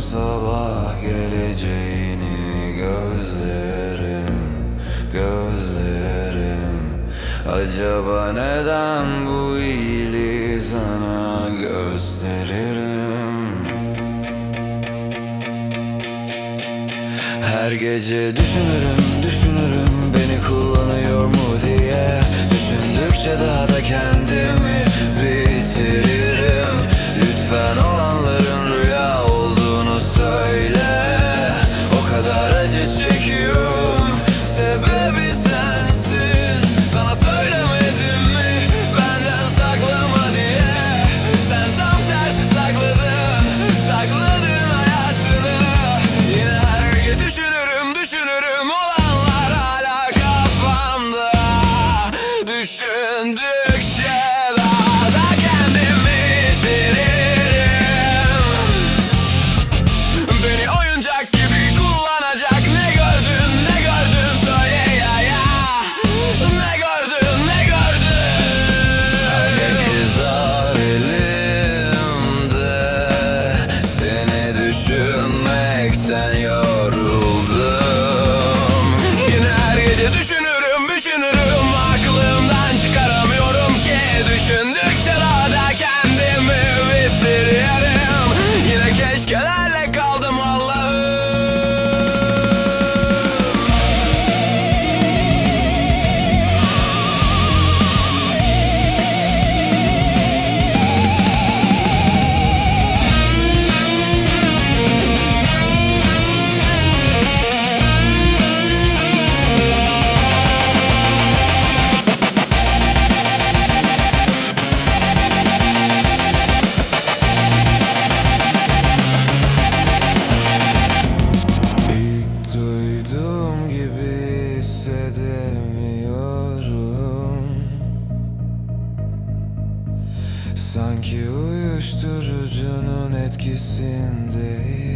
Sabah geleceğini gözlerim, gözlerim. Acaba neden bu iyiliği sana gösteririm? Her gece düşünürüm, düşünürüm beni kullanıyor. as it. Sanki uyuşturucunun etkisindeyim.